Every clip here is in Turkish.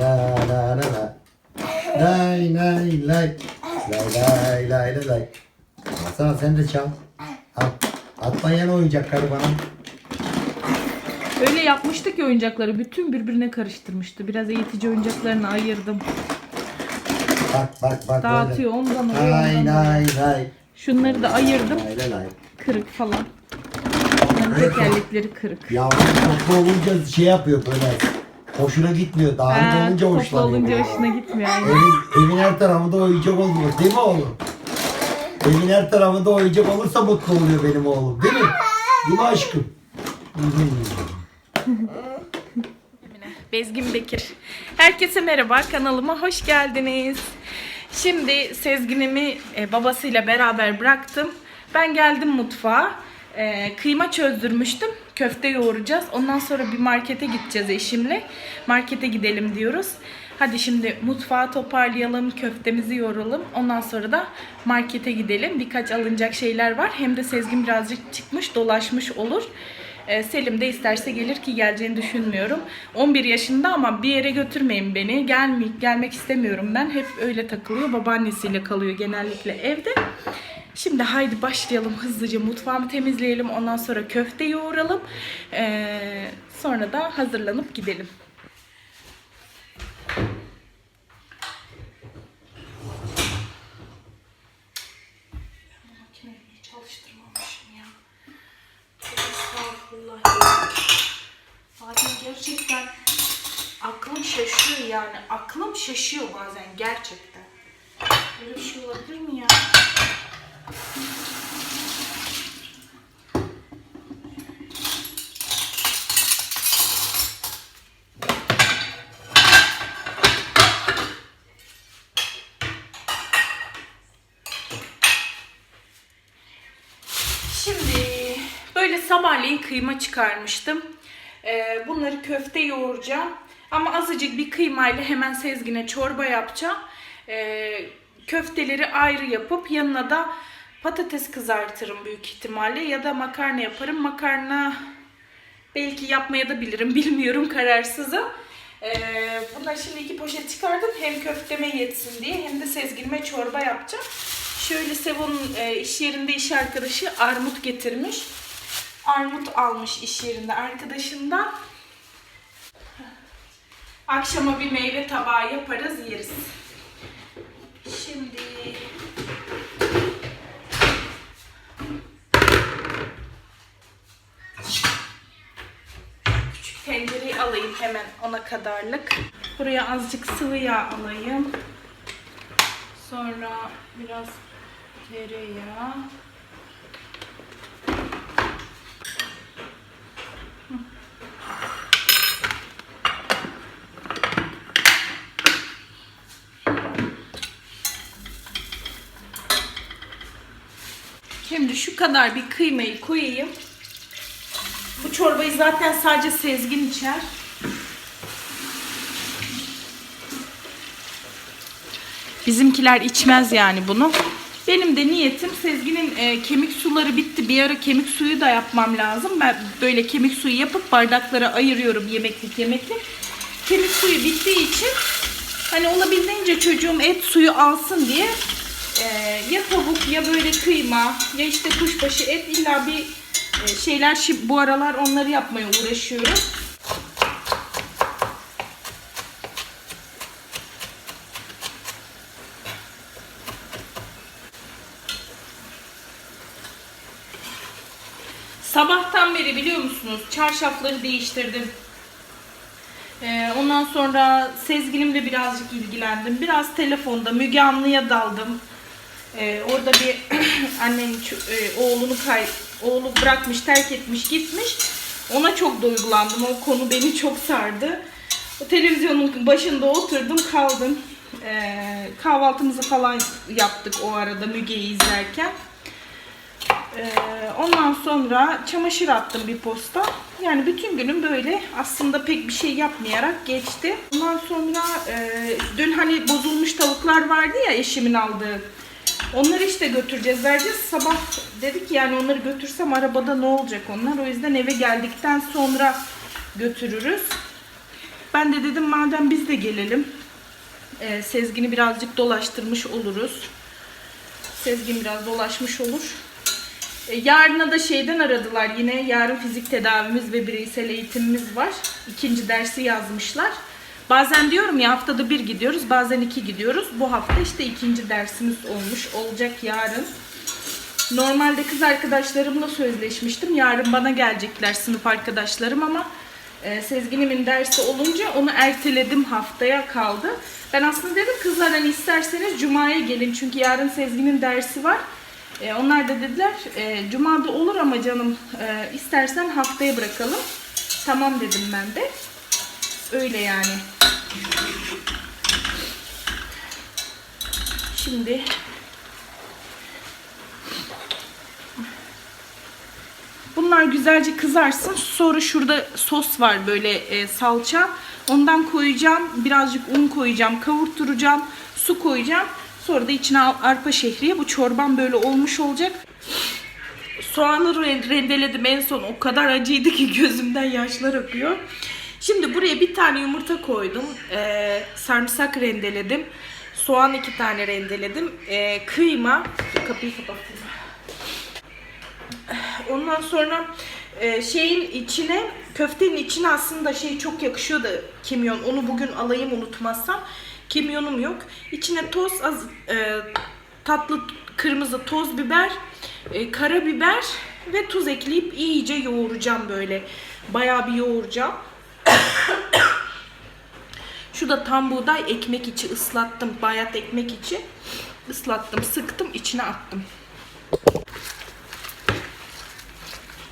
la la la la. Lay lay lay. Lay lay lay lay lay. Hasan sen de çal. Al. Atmayan oyuncakları bana. Öyle yapmıştık ya oyuncakları. Bütün birbirine karıştırmıştı. Biraz eğitici oyuncaklarını ayırdım. Bak bak bak Dağıtıyor böyle. Lay ondan oraya. lay lay. Şunları da ayırdım. Lay lay lay. Kırık falan. Tekerlekleri kırık. Yavrum toplu olunca şey yapıyor böyle. Hoşuna gitmiyor. Dağınık Ha, olunca toplu hoşlanıyor. olunca hoşuna gitmiyor. aynen. Evin, evin her tarafında oyuncak oluyor. Değil mi oğlum? Evin her tarafında oyuncak olursa mutlu oluyor benim oğlum. Değil mi? Değil mi aşkım? Hı hı. Bezgin Bekir. Herkese merhaba, kanalıma hoş geldiniz. Şimdi Sezgin'imi e, babasıyla beraber bıraktım. Ben geldim mutfağa. E, kıyma çözdürmüştüm. Köfte yoğuracağız. Ondan sonra bir markete gideceğiz eşimle. Markete gidelim diyoruz. Hadi şimdi mutfağı toparlayalım, köftemizi yoğuralım. Ondan sonra da markete gidelim. Birkaç alınacak şeyler var. Hem de Sezgin birazcık çıkmış, dolaşmış olur. Ee, Selim de isterse gelir ki geleceğini düşünmüyorum. 11 yaşında ama bir yere götürmeyin beni. Gelme, gelmek istemiyorum ben. Hep öyle takılıyor. Babaannesiyle kalıyor genellikle evde. Şimdi haydi başlayalım hızlıca mutfağımı temizleyelim. Ondan sonra köfte yoğuralım. Ee, sonra da hazırlanıp gidelim. Gerçekten aklım şaşıyor yani. Aklım şaşıyor bazen gerçekten. Böyle bir şey olabilir mi ya? Şimdi böyle sabahleyin kıyma çıkarmıştım. Ee, bunları köfte yoğuracağım. Ama azıcık bir kıymayla hemen Sezgin'e çorba yapacağım. Köfteleri ayrı yapıp yanına da patates kızartırım büyük ihtimalle. Ya da makarna yaparım. Makarna belki yapmaya da bilirim. Bilmiyorum kararsızım. Ee, bundan şimdi iki poşet çıkardım. Hem köfteme yetsin diye hem de Sezgin'ime çorba yapacağım. Şöyle Sevon'un e, iş yerinde iş arkadaşı armut getirmiş. Armut almış iş yerinde arkadaşından. Akşama bir meyve tabağı yaparız yeriz. Şimdi küçük tencereyi alayım hemen ona kadarlık. Buraya azıcık sıvı yağ alayım. Sonra biraz tereyağı. Şu kadar bir kıymayı koyayım. Bu çorbayı zaten sadece Sezgin içer. Bizimkiler içmez yani bunu. Benim de niyetim Sezgin'in e, kemik suları bitti. Bir ara kemik suyu da yapmam lazım. Ben böyle kemik suyu yapıp bardaklara ayırıyorum yemeklik yemeklik. Kemik suyu bittiği için hani olabildiğince çocuğum et suyu alsın diye e, ya tavuk ya böyle kıyma ya işte kuşbaşı et illa bir e, şeyler bu aralar onları yapmaya uğraşıyorum. Sabahtan beri biliyor musunuz çarşafları değiştirdim. Ee, ondan sonra Sezgin'imle birazcık ilgilendim. Biraz telefonda Müge Anlı'ya daldım. Ee, orada bir annenin e, oğlunu kay oğlu bırakmış, terk etmiş, gitmiş. Ona çok duygulandım. O konu beni çok sardı. O televizyonun başında oturdum, kaldım. Ee, kahvaltımızı falan yaptık o arada Müge'yi izlerken. Ee, ondan sonra çamaşır attım bir posta. Yani bütün günüm böyle aslında pek bir şey yapmayarak geçti. Ondan sonra e, dün hani bozulmuş tavuklar vardı ya eşimin aldığı. Onları işte götüreceğiz, vereceğiz. Sabah dedik yani onları götürsem arabada ne olacak onlar. O yüzden eve geldikten sonra götürürüz. Ben de dedim madem biz de gelelim. Ee, Sezgin'i birazcık dolaştırmış oluruz. Sezgin biraz dolaşmış olur. E, yarına da şeyden aradılar yine. Yarın fizik tedavimiz ve bireysel eğitimimiz var. İkinci dersi yazmışlar. Bazen diyorum ya haftada bir gidiyoruz, bazen iki gidiyoruz. Bu hafta işte ikinci dersimiz olmuş. Olacak yarın. Normalde kız arkadaşlarımla sözleşmiştim. Yarın bana gelecekler sınıf arkadaşlarım ama e, Sezgin'imin dersi olunca onu erteledim haftaya kaldı. Ben aslında dedim kızlar hani isterseniz Cuma'ya gelin çünkü yarın Sezgin'in dersi var. E, onlar da dediler e, Cuma'da olur ama canım e, istersen haftaya bırakalım. Tamam dedim ben de. Öyle yani. Şimdi Bunlar güzelce kızarsın. Sonra şurada sos var böyle e, salça. Ondan koyacağım. Birazcık un koyacağım. Kavurturacağım. Su koyacağım. Sonra da içine arpa şehriye. Bu çorban böyle olmuş olacak. Soğanı ren- rendeledim en son. O kadar acıydı ki gözümden yaşlar akıyor. Şimdi buraya bir tane yumurta koydum. Ee, sarımsak rendeledim. Soğan iki tane rendeledim. Ee, kıyma. Kapıyı kapatayım. Ondan sonra e, şeyin içine köftenin içine aslında şey çok yakışıyordu kimyon. Onu bugün alayım unutmazsam. Kimyonum yok. İçine toz az e, tatlı kırmızı toz biber, e, karabiber ve tuz ekleyip iyice yoğuracağım böyle. Bayağı bir yoğuracağım. Şu da tam buğday ekmek içi ıslattım. Bayat ekmek içi ıslattım, sıktım, içine attım.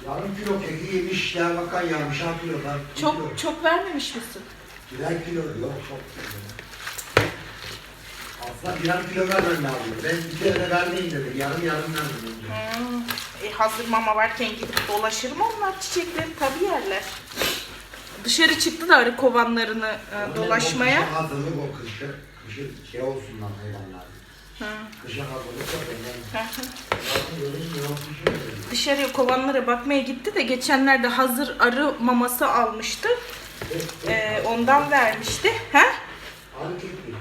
Yarım kilo keki yemiş, bakan yarmış, ha kilodan. bir kilo. Çok çok vermemiş misin? Birer kilo yok çok. Aslında birer kilo vermem lazım. Ben bir kere de vermeyin dedim. Yarım yarım önce. Hmm, E, hazır mama varken gidip dolaşır mı onlar çiçekleri tabii yerler. Dışarı çıktı da arı kovanlarını e, dolaşmaya. Kışa hazırlık o kışı. Kışı şey olsunlar hayvanlar. Hı. Kışa hazırlık dedim. Dışarıya kovanlara bakmaya gitti de geçenlerde hazır arı maması almıştı. E, ondan vermişti. He? Arı keki.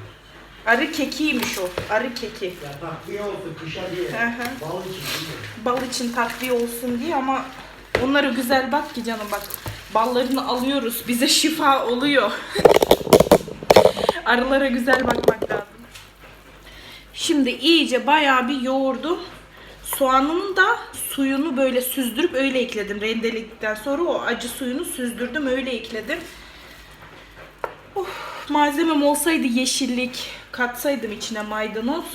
Arı kekiymiş o. Arı keki. Ya takviye olsun kışa diye. Hı hı. Bal için değil mi? Bal için takviye olsun diye ama onlara güzel bak ki canım bak. Ballarını alıyoruz. Bize şifa oluyor. Arılara güzel bakmak lazım. Şimdi iyice bayağı bir yoğurdum. Soğanın da suyunu böyle süzdürüp öyle ekledim. Rendeledikten sonra o acı suyunu süzdürdüm öyle ekledim. Oh, malzemem olsaydı yeşillik katsaydım içine maydanoz.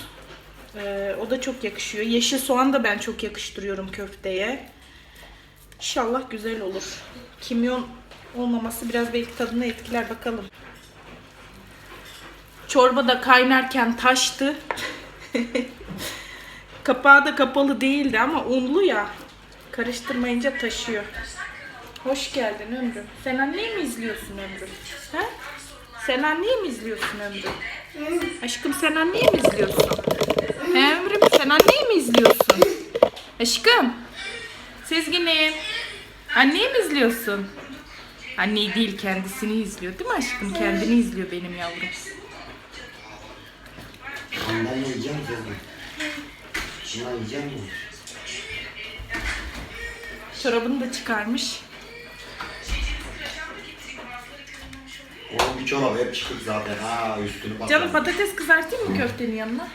Ee, o da çok yakışıyor. Yeşil soğan da ben çok yakıştırıyorum köfteye. İnşallah güzel olur. Kimyon olmaması biraz belki tadını etkiler bakalım. Çorba da kaynarken taştı. Kapağı da kapalı değildi ama unlu ya. Karıştırmayınca taşıyor. Hoş geldin Ömrü. Sen anneyi mi izliyorsun Ömrü? He? Sen anneyi mi izliyorsun Ömrü? Aşkım sen anneyi mi izliyorsun? He Ömrüm sen anneyi mi izliyorsun? Aşkım. Sezgin'im. Anneyi mi izliyorsun? Anneyi değil kendisini izliyor değil mi aşkım? Kendini izliyor benim yavrum. Ondan yiyeceğim seni. Şuna yiyeceğim mi? Çorabını da çıkarmış. Oğlum bir çorap hep çıkık zaten ha üstünü bak. Canım patates kızartayım mı köftenin yanına?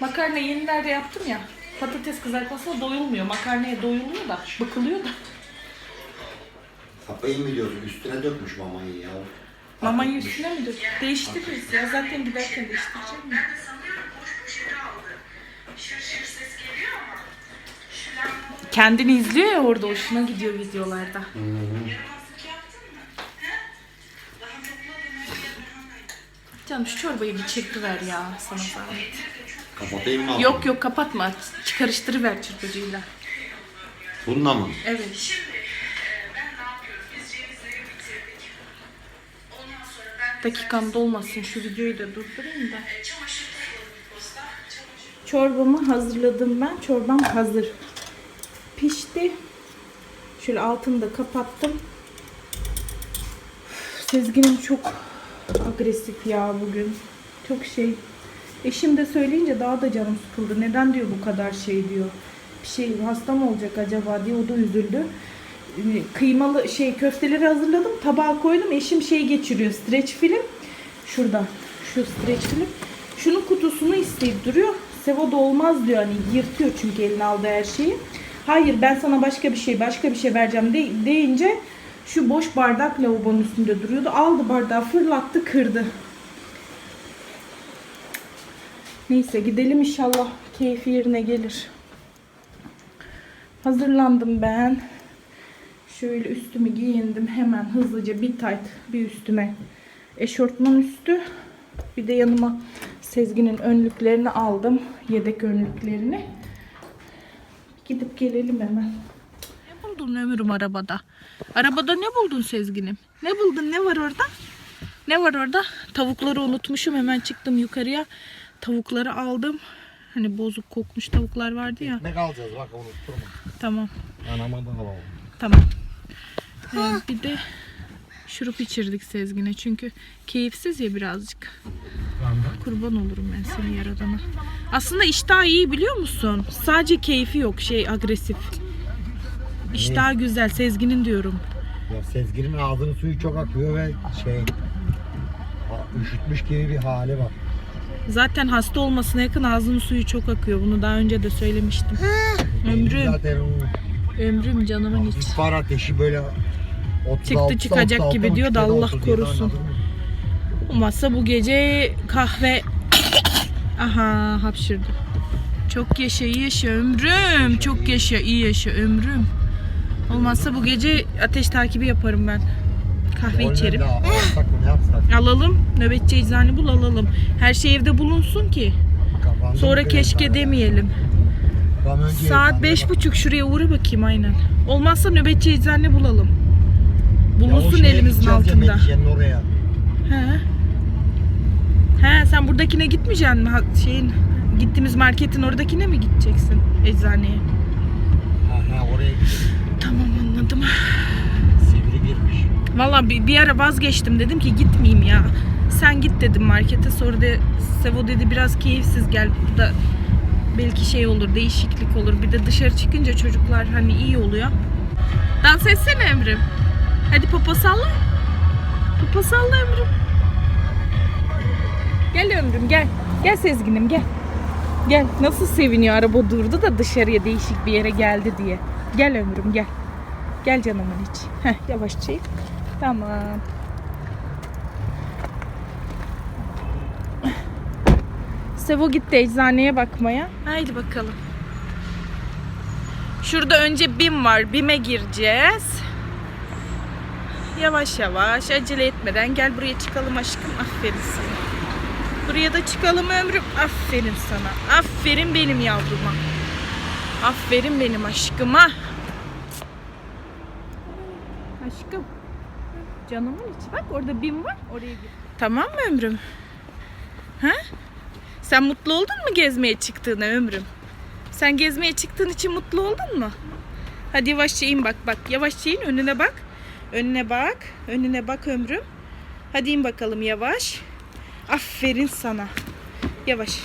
Makarna yenilerde yaptım ya. Patates kızartmasına doyulmuyor. Makarnaya doyuluyor da, bıkılıyor da. Kapayı mı diyorsun? Üstüne dökmüş mamayı ya. Mamayı üstüne mi dök? Değiştiririz ya. Zaten giderken değiştireceğim ya. Kendini izliyor ya orada hoşuna gidiyor videolarda. Canım şu çorbayı bir çırpıver ya sana zahmet. Kapatayım mı? Yok yok kapatma. Çıkarıştırıver çırpıcıyla. Bununla mı? Evet. Dakikam dolmasın şu videoyu da durdurayım da. Çorbamı hazırladım ben. Çorbam hazır. Pişti. Şöyle altını da kapattım. Sezgin'im çok agresif ya bugün. Çok şey. Eşim de söyleyince daha da canım sıkıldı. Neden diyor bu kadar şey diyor. Bir şey hasta mı olacak acaba diye o da üzüldü. Ee, Kıymalı şey köfteleri hazırladım. Tabağa koydum. Eşim şey geçiriyor. Streç film. Şurada. Şu streç film. Şunun kutusunu isteyip duruyor. Sevo da olmaz diyor. Hani yırtıyor çünkü eline aldığı her şeyi. Hayır ben sana başka bir şey başka bir şey vereceğim de- deyince şu boş bardak lavabonun üstünde duruyordu. Aldı bardağı fırlattı kırdı. Neyse gidelim inşallah keyfi yerine gelir. Hazırlandım ben. Şöyle üstümü giyindim hemen hızlıca bir tayt bir üstüme eşortman üstü. Bir de yanıma Sezgin'in önlüklerini aldım. Yedek önlüklerini. Gidip gelelim hemen. Ne buldun Ömür'üm arabada? Arabada ne buldun Sezgin'im? Ne buldun? Ne var orada? Ne var orada? Tavukları unutmuşum. Hemen çıktım yukarıya. Tavukları aldım. Hani bozuk kokmuş tavuklar vardı ya. Ne kalacağız bak unutturma. Tamam. Anama da alalım. Tamam. Ee, bir de şurup içirdik Sezgin'e. Çünkü keyifsiz ya birazcık. Kurban olurum ben seni yaradana. Aslında iştah iyi biliyor musun? Sadece keyfi yok şey agresif. İştah güzel Sezgin'in diyorum. Ya Sezgin'in ağzının suyu çok akıyor ve şey üşütmüş gibi bir hali var. Zaten hasta olmasına yakın ağzının suyu çok akıyor. Bunu daha önce de söylemiştim. Ömrüm, Zaten ömrüm canımın içi. ihbar ateşi böyle 36, Çıktı çıkacak 36, gibi diyor da 37, Allah 37, korusun. Olmazsa bu gece kahve... Aha hapşırdı. Çok yaşa iyi yaşa ömrüm. Çok yaşa iyi yaşa ömrüm. Olmazsa bu gece ateş takibi yaparım ben. Kahve içerim. Alalım. Nöbetçi eczane bul alalım. Her şey evde bulunsun ki. Sonra keşke demeyelim. Saat beş buçuk şuraya uğra bakayım aynen. Olmazsa nöbetçi eczane bulalım. Bulunsun elimizin altında. Oraya. He. He sen buradakine gitmeyeceksin mi? Ha- Şeyin gittiğimiz marketin oradakine mi gideceksin? Eczaneye. Ha, ha, oraya gidelim. Tamam anladım. Valla bir, bir ara vazgeçtim dedim ki gitmeyeyim ya. Sen git dedim markete sonra da Sevo dedi biraz keyifsiz gel burada belki şey olur değişiklik olur. Bir de dışarı çıkınca çocuklar hani iyi oluyor. Dans etsene Emrim. Hadi popo salla. Popo salla Emrim. Gel Ömrüm gel. Gel Sezgin'im gel. Gel. Nasıl seviniyor araba durdu da dışarıya değişik bir yere geldi diye. Gel Ömrüm gel. Gel canımın içi. Heh, yavaşça. Tamam. Sevo gitti eczaneye bakmaya. Haydi bakalım. Şurada önce BİM var. BİM'e gireceğiz. Yavaş yavaş acele etmeden gel buraya çıkalım aşkım. Aferin sana. Buraya da çıkalım ömrüm. Aferin sana. Aferin benim yavruma. Aferin benim aşkıma. Aşkım. Canımın içi. Bak orada BİM var. Oraya git. Tamam mı ömrüm? Ha? Sen mutlu oldun mu gezmeye çıktığına ömrüm? Sen gezmeye çıktığın için mutlu oldun mu? Hadi yavaşça in bak bak. Yavaşça in önüne bak. Önüne bak. Önüne bak ömrüm. Hadi in bakalım yavaş. Aferin sana. Yavaş.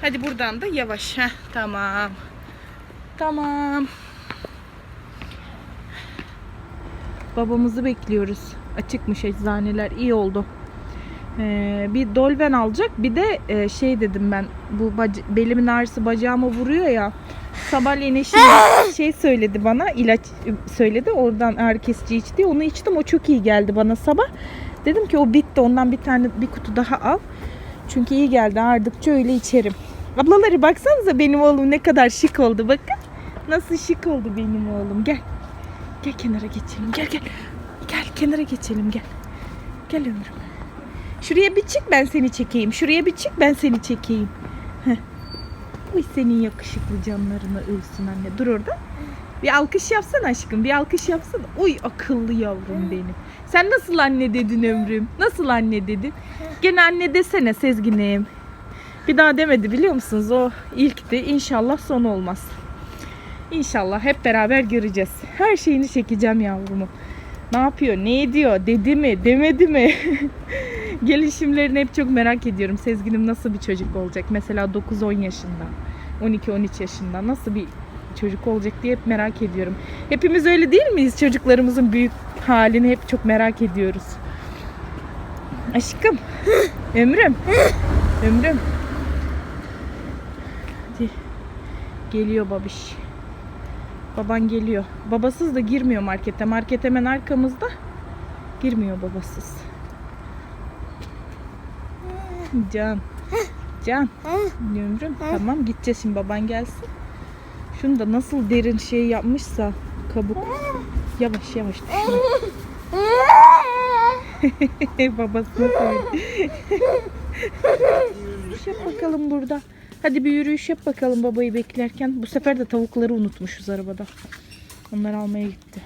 Hadi buradan da yavaş. Heh, tamam. Tamam. Babamızı bekliyoruz. Açıkmış eczaneler. iyi oldu. Ee, bir dolven alacak. Bir de e, şey dedim ben. Bu belimin ağrısı bacağıma vuruyor ya. Sabahleyin eşim şey söyledi bana. ilaç söyledi. Oradan ağrı kesici iç diye. Onu içtim. O çok iyi geldi bana sabah. Dedim ki o bitti. Ondan bir tane bir kutu daha al. Çünkü iyi geldi. Ağrıdıkça öyle içerim. Ablaları baksanıza benim oğlum ne kadar şık oldu. Bakın. Nasıl şık oldu benim oğlum. Gel. Gel kenara geçelim. Gel gel. Kenara geçelim gel. Gel ömrüm. Şuraya bir çık ben seni çekeyim. Şuraya bir çık ben seni çekeyim. Heh. Uy senin yakışıklı canlarına ölsün anne. Dur orada. Bir alkış yapsana aşkım. Bir alkış yapsana. Uy akıllı yavrum benim. Sen nasıl anne dedin ömrüm? Nasıl anne dedin? Gene anne desene Sezgin'im. Bir daha demedi biliyor musunuz? O ilkti. İnşallah son olmaz. İnşallah hep beraber göreceğiz. Her şeyini çekeceğim yavrumu. Ne yapıyor? Ne ediyor? Dedi mi? Demedi mi? Gelişimlerini hep çok merak ediyorum. Sezginim nasıl bir çocuk olacak? Mesela 9-10 yaşında, 12-13 yaşında nasıl bir çocuk olacak diye hep merak ediyorum. Hepimiz öyle değil miyiz? Çocuklarımızın büyük halini hep çok merak ediyoruz. Aşkım. Ömrüm. Ömrüm. Hadi. Geliyor babiş. Baban geliyor. Babasız da girmiyor markete. Market hemen arkamızda. Girmiyor babasız. Can. Can. Ömrüm. Tamam gideceğiz şimdi baban gelsin. Şunu da nasıl derin şey yapmışsa kabuk. Yavaş yavaş düşme. Babasına söyle. Yürüyüş yap bakalım burada. Hadi bir yürüyüş yap bakalım babayı beklerken. Bu sefer de tavukları unutmuşuz arabada. Onları almaya gitti.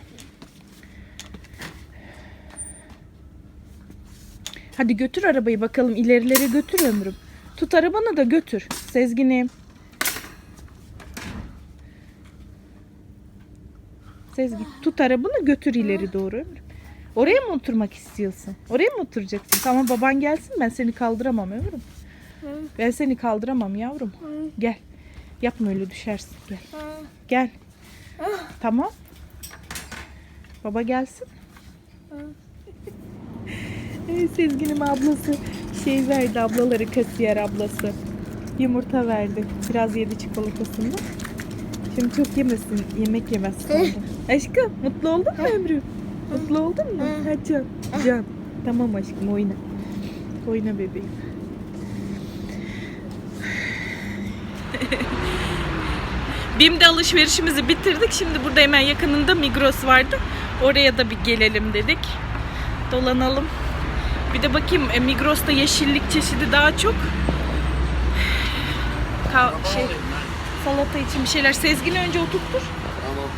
Hadi götür arabayı bakalım ilerilere götür ömrüm. Tut arabanı da götür. Sezginim. Sezgin tut arabanı götür ileri doğru ömrüm. Oraya mı oturmak istiyorsun? Oraya mı oturacaksın? Tamam baban gelsin ben seni kaldıramam ömrüm. Ben seni kaldıramam yavrum. Gel. Yapma öyle düşersin. Gel. Gel. Tamam. Baba gelsin. Sezgin'im ablası şey verdi ablaları kasiyer ablası. Yumurta verdi. Biraz yedi çikolatasını. Şimdi çok yemesin. Yemek yemez sonra. Aşkım mutlu oldun mu ömrüm? Mutlu oldun mu? Ha can. Can. Tamam aşkım oyna. Oyna bebeğim. BİM'de alışverişimizi bitirdik. Şimdi burada hemen yakınında Migros vardı. Oraya da bir gelelim dedik. Dolanalım. Bir de bakayım e, Migros'ta yeşillik çeşidi daha çok. Ka- şey, salata için bir şeyler. Sezgin önce oturtur. Tamam.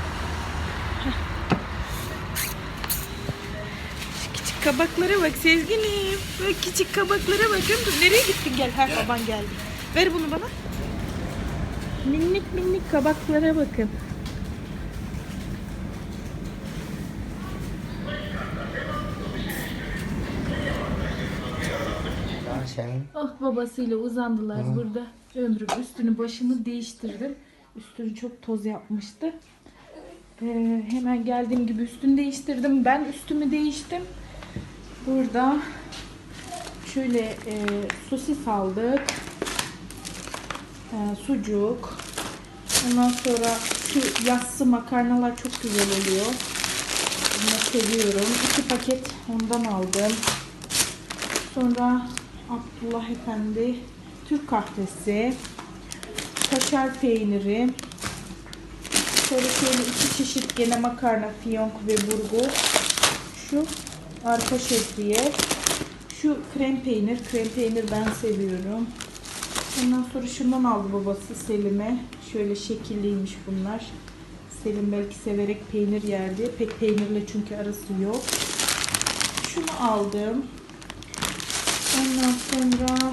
Küçük kabaklara bak Sezgin'im. Bak küçük kabaklara bak. Nereye gittin gel. Ha baban geldi. Ver bunu bana. Minik minik kabaklara bakın. Ah babasıyla uzandılar burada. Ömrüm üstünü başını değiştirdim. Üstünü çok toz yapmıştı. Ee, hemen geldiğim gibi üstünü değiştirdim. Ben üstümü değiştim. Burada şöyle e, sosis aldık. E, sucuk. Ondan sonra şu yassı makarnalar çok güzel oluyor. Bunu seviyorum. İki paket ondan aldım. Sonra Abdullah Efendi Türk kahvesi, kaşar peyniri, sonra şöyle iki çeşit gene makarna, fiyonk ve burgu. Şu arpa şehriye, şu krem peynir, krem peynir ben seviyorum. Ondan sonra şundan aldı babası Selim'e. Şöyle şekilliymiş bunlar. Selim belki severek peynir yerdi. Pek peynirle çünkü arası yok. Şunu aldım. Ondan sonra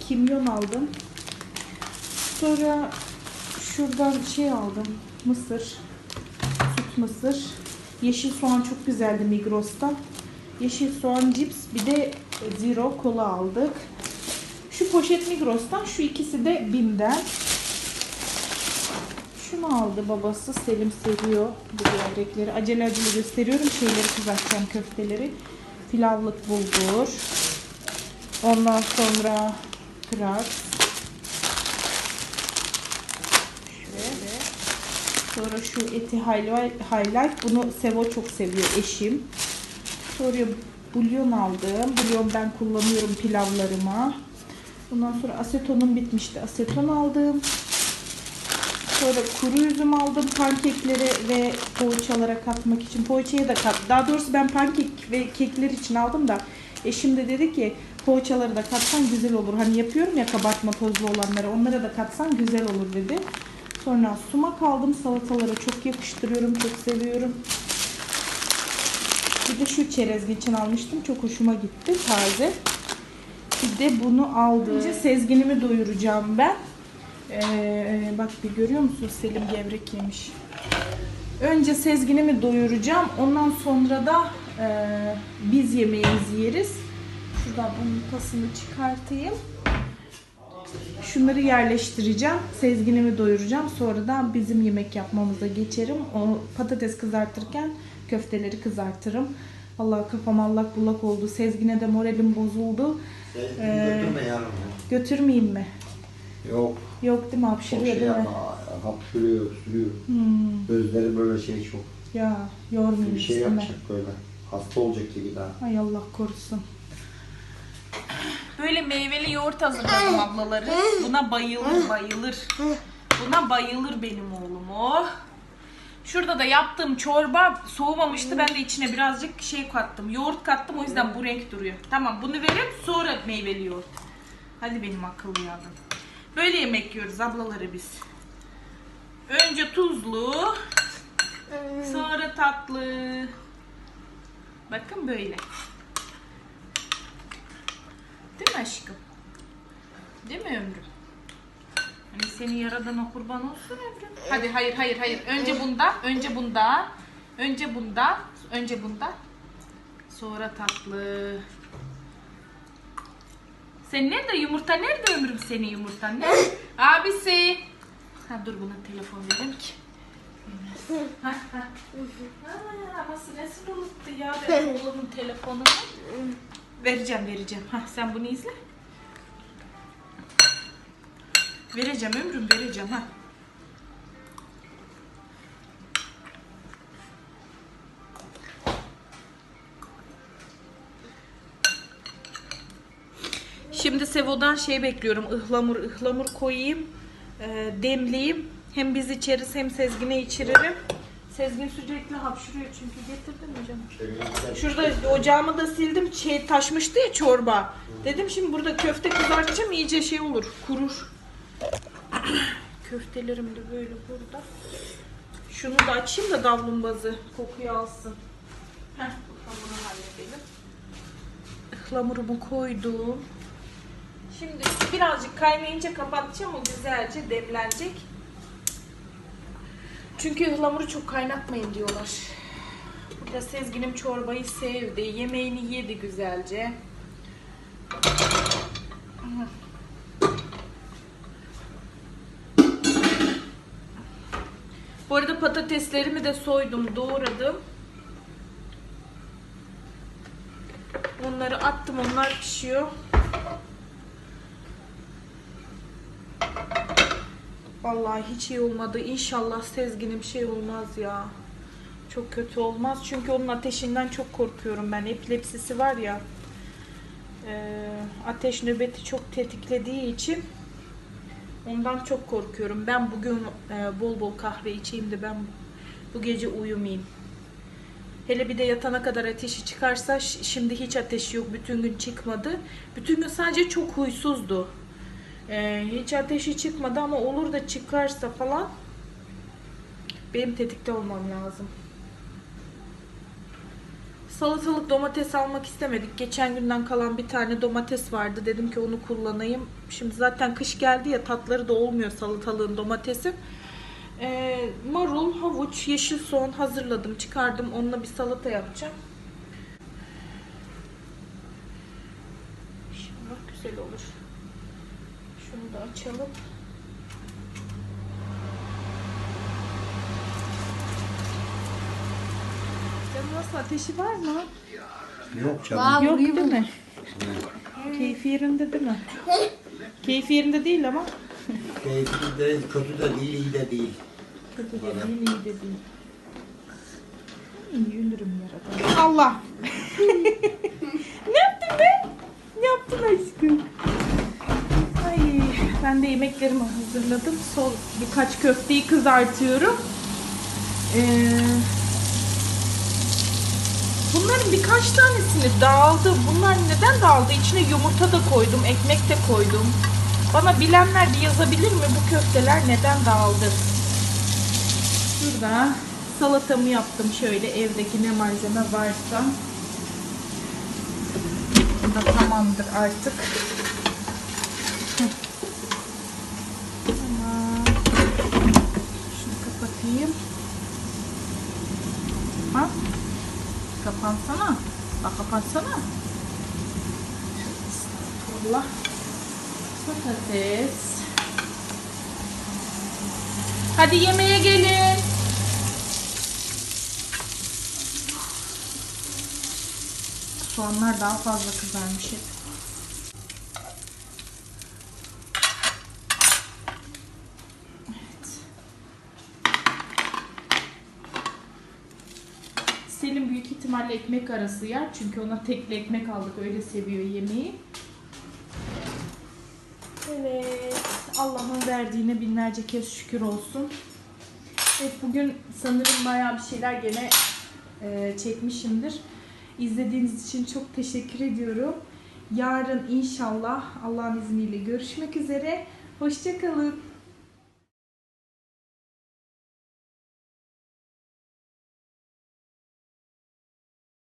kimyon aldım. Sonra şuradan şey aldım. Mısır. Süt mısır. Yeşil soğan çok güzeldi Migros'ta. Yeşil soğan cips bir de zero kola aldık. Şu poşet Migros'tan şu ikisi de Bim'den. Şunu aldı babası. Selim seviyor bu gevrekleri. Acele acele gösteriyorum şeyleri kızartacağım köfteleri. Pilavlık bulgur. Ondan sonra. Şöyle. Sonra şu eti highlight. Bunu Sevo çok seviyor eşim. Sonra bulyon aldım. Bulyon ben kullanıyorum pilavlarıma. Ondan sonra asetonum bitmişti. Aseton aldım. Sonra kuru üzüm aldım pankeklere ve poğaçalara katmak için. Poğaçaya da kat. Daha doğrusu ben pankek ve kekler için aldım da eşim de dedi ki poğaçaları da katsan güzel olur. Hani yapıyorum ya kabartma tozlu olanları. Onlara da katsan güzel olur dedi. Sonra sumak aldım. Salatalara çok yakıştırıyorum. Çok seviyorum. Bir de şu çerez geçen almıştım. Çok hoşuma gitti. Taze. Bir de bunu aldım. Sezginimi doyuracağım ben. Ee, bak bir görüyor musun Selim gevrek yemiş. Önce sezginimi doyuracağım. Ondan sonra da Ee, biz yemeğimizi yeriz. Şuradan onun tasını çıkartayım. Şunları yerleştireceğim. Sezginimi doyuracağım. Sonra da bizim yemek yapmamıza geçerim. O patates kızartırken köfteleri kızartırım. Allah kafam allak bullak oldu. Sezgine de moralim bozuldu. Ee, Götürme yavrum. Götürmeyeyim mi? Yok. Yok değil mi? Hapşırıyor şey değil mi? yapma. Hapşırıyor, öksürüyor. Hmm, Gözleri böyle şey çok. ya yormayayım Bir şey yapacak böyle. Hasta olacak gibi daha. Ay Allah korusun. Böyle meyveli yoğurt hazırladım ablaları. Buna bayılır bayılır. Buna bayılır benim oğlum o. Şurada da yaptığım çorba soğumamıştı. Ben de içine birazcık şey kattım. Yoğurt kattım o yüzden bu renk duruyor. Tamam bunu verin sonra meyveli yoğurt. Hadi benim akıllı yavrum. Böyle yemek yiyoruz ablaları biz. Önce tuzlu, sonra tatlı. Bakın böyle. Değil mi aşkım? Değil mi ömrüm? Seni yaradana kurban olsun ömrüm. Hadi hayır hayır hayır. Önce bunda, önce bunda, önce bunda, önce bunda. Sonra tatlı. Sen nerede yumurta? Nerede ömrüm senin yumurtan? Ne? Abisi. Ha dur buna telefon vereyim ki. Ha, ha. Aa, Anası nasıl unuttu ya benim oğlumun telefonunu? Vereceğim vereceğim. Ha sen bunu izle. Vereceğim ömrüm vereceğim ha. Şimdi Sevo'dan şey bekliyorum. ıhlamur ıhlamur koyayım. e, demleyeyim. Hem biz içeriz hem Sezgin'e içiririm. Sezgin sürekli hapşırıyor çünkü getirdim canım? Şurada ocağımı da sildim. Şey taşmıştı ya çorba. Dedim şimdi burada köfte kızartacağım iyice şey olur. Kurur. Köftelerim de böyle burada. Şunu da açayım da davlumbazı kokuyu alsın. Heh, bunu halledelim. Ihlamurumu koydum. Şimdi birazcık kaynayınca kapatacağım o güzelce demlenecek. Çünkü ıhlamuru çok kaynatmayın diyorlar. Burada Sezgin'im çorbayı sevdi. Yemeğini yedi güzelce. Patateslerimi de soydum, doğradım. Onları attım, onlar pişiyor. Vallahi hiç iyi olmadı. İnşallah Sezgin'im şey olmaz ya. Çok kötü olmaz. Çünkü onun ateşinden çok korkuyorum ben. Epilepsisi var ya. Ateş nöbeti çok tetiklediği için ondan çok korkuyorum. Ben bugün e, bol bol kahve içeyim de ben bu gece uyumayayım. Hele bir de yatana kadar ateşi çıkarsa şimdi hiç ateşi yok. Bütün gün çıkmadı. Bütün gün sadece çok huysuzdu. Ee, hiç ateşi çıkmadı ama olur da çıkarsa falan benim tetikte olmam lazım. Salatalık domates almak istemedik. Geçen günden kalan bir tane domates vardı. Dedim ki onu kullanayım. Şimdi zaten kış geldi ya tatları da olmuyor salatalığın domatesin. Ee, marul, havuç, yeşil soğan hazırladım. Çıkardım. Onunla bir salata yapacağım. İnşallah güzel olur. Şunu da açalım. Nasıl ateşi var mı? Yok canım. Yok değil mi? Keyfi yerinde değil mi? Keyfi yerinde değil ama. Keyifli de kötü de değil, iyi de değil. Kötü de değil, iyi de değil. İyi yürürüm yaradan. Allah! ne yaptın be? Ne yaptın aşkım? Ay, ben de yemeklerimi hazırladım. Son birkaç köfteyi kızartıyorum. Ee, bunların birkaç tanesini dağıldı. Bunlar neden dağıldı? İçine yumurta da koydum, ekmek de koydum. Bana bilenler bir yazabilir mi bu köfteler neden dağıldı? Şurada salatamı yaptım şöyle evdeki ne malzeme varsa. Bu da tamamdır artık. Tamam. Şunu kapatayım. Ha? Kapansana. Bak kapansana. Allah. Patates. Hadi yemeğe gelin. Soğanlar daha fazla kızarmış hep. Evet. Selim büyük ihtimalle ekmek arası yer. Çünkü ona tekli ekmek aldık. Öyle seviyor yemeği. Evet. Allah'ın verdiğine binlerce kez şükür olsun. Evet bugün sanırım bayağı bir şeyler gene e, çekmişimdir. İzlediğiniz için çok teşekkür ediyorum. Yarın inşallah Allah'ın izniyle görüşmek üzere. Hoşçakalın.